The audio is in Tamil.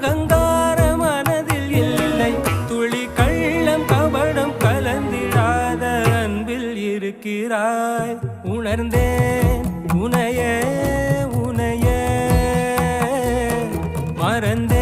அகங்கார மனதில் இல்லை. துளி கள்ளம் கபடம் கலந்திடாத அன்பில் இருக்கிறாய். உணர்ந்தேன் உனைய உனைய. மறந்தேன்.